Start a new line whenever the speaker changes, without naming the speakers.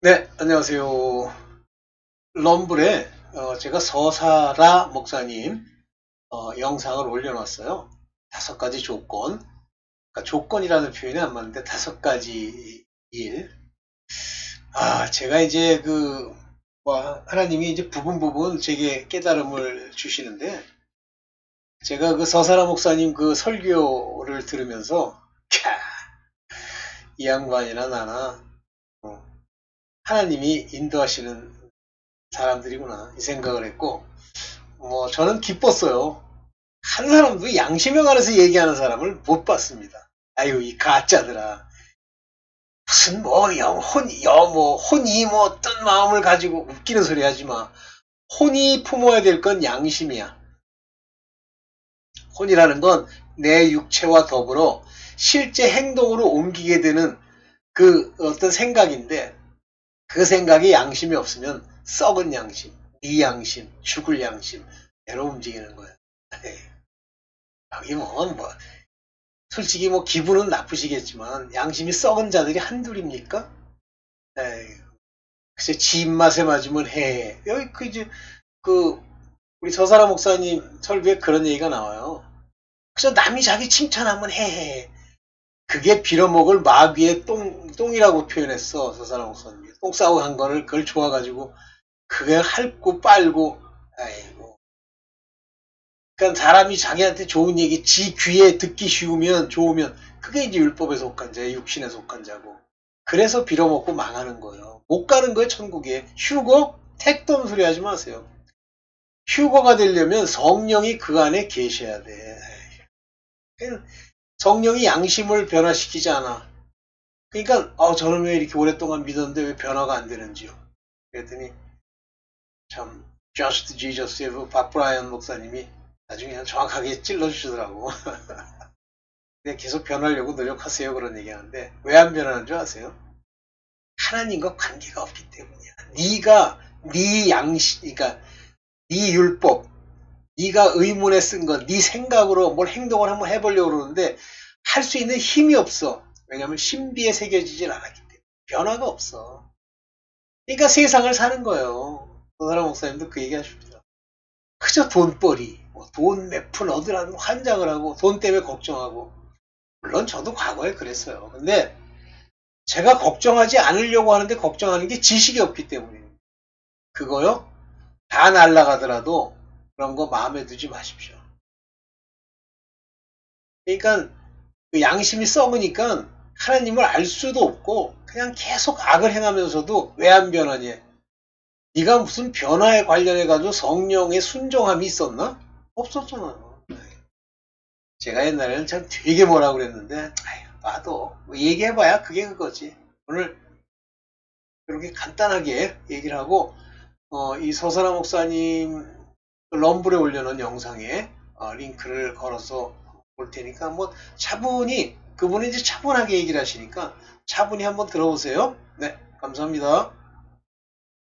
네, 안녕하세요. 럼블에 어, 제가 서사라 목사님 어, 영상을 올려놨어요. 다섯 가지 조건. 그러니까 조건이라는 표현이 안 맞는데 다섯 가지 일. 아, 제가 이제 그, 뭐, 하나님이 이제 부분 부분 제게 깨달음을 주시는데, 제가 그 서사라 목사님 그 설교를 들으면서, 캬, 이 양반이나 나나, 어, 하나님이 인도하시는 사람들이구나 이 생각을 했고 뭐 저는 기뻤어요. 한 사람도 양심에 관해서 얘기하는 사람을 못 봤습니다. 아유 이 가짜들아 무슨 뭐 영혼 여뭐 혼이 뭐 어떤 마음을 가지고 웃기는 소리 하지 마. 혼이 품어야 될 건 양심이야. 혼이라는 건 내 육체와 더불어 실제 행동으로 옮기게 되는 그 어떤 생각인데 그 생각이 양심이 없으면 썩은 양심, 네 양심, 죽을 양심, 대로 움직이는 거야. 여기 뭐, 뭐, 솔직히 뭐 기분은 나쁘시겠지만 양심이 썩은 자들이 한둘입니까? 에이, 글쎄 지 입맛에 맞으면 해. 여기 그 이제 그 우리 저사라 목사님 설교에 그런 얘기가 나와요. 그래서 남이 자기 칭찬하면 해. 그게 빌어먹을 마귀의 똥, 똥이라고 표현했어, 저사라 목사님이. 똥 싸고 한 거를 그걸 좋아가지고 그게 핥고 빨고 아이고. 그러니까 사람이 자기한테 좋은 얘기 지 귀에 듣기 쉬우면 좋으면 그게 이제 율법에 속한 자야 육신에 속한 자고. 그래서 빌어먹고 망하는 거예요. 못 가는 거예요 천국에. 휴거? 택도 소리 하지 마세요. 휴거가 되려면 성령이 그 안에 계셔야 돼 성령이 양심을 변화시키지 않아 그러니까 어, 저는 왜 이렇게 오랫동안 믿었는데 왜 변화가 안 되는지요 그랬더니 참 Just Jesus의 그 박브라이언 목사님이 나중에 정확하게 찔러주시더라고. 근데 계속 변하려고 노력하세요 그런 얘기하는데 왜 안 변하는 줄 아세요? 하나님과 관계가 없기 때문이야. 네가 네 양식, 그러니까 네 율법, 네가 의문에 쓴 것, 네 생각으로 뭘 행동을 한번 해보려고 그러는데 할 수 있는 힘이 없어. 왜냐하면 신비에 새겨지질 않았기 때문에 변화가 없어. 그러니까 세상을 사는 거예요. 도사라 목사님도 그 얘기 하십니다. 그저 돈벌이, 뭐 돈 몇 푼 얻으라는 환장을 하고 돈 때문에 걱정하고 물론 저도 과거에 그랬어요. 근데 제가 걱정하지 않으려고 하는데 걱정하는 게 지식이 없기 때문입니다. 그거요? 다 날라가더라도 그런 거 마음에 두지 마십시오. 그러니까 그 양심이 썩으니까 하나님을 알 수도 없고 그냥 계속 악을 행하면서도 왜 안 변하냐? 네가 무슨 변화에 관련해 가지고 성령의 순종함이 있었나? 없었잖아요. 제가 옛날에는 참 되게 뭐라 그랬는데 아휴, 나도 뭐 얘기해봐야 그게 그거지. 오늘 이렇게 간단하게 얘기를 하고 어, 이 서사라 목사님 럼블에 올려놓은 영상에 어, 링크를 걸어서 볼 테니까 뭐 차분히 그분이 이제 차분하게 얘기를 하시니까 차분히 한번 들어보세요. 네, 감사합니다.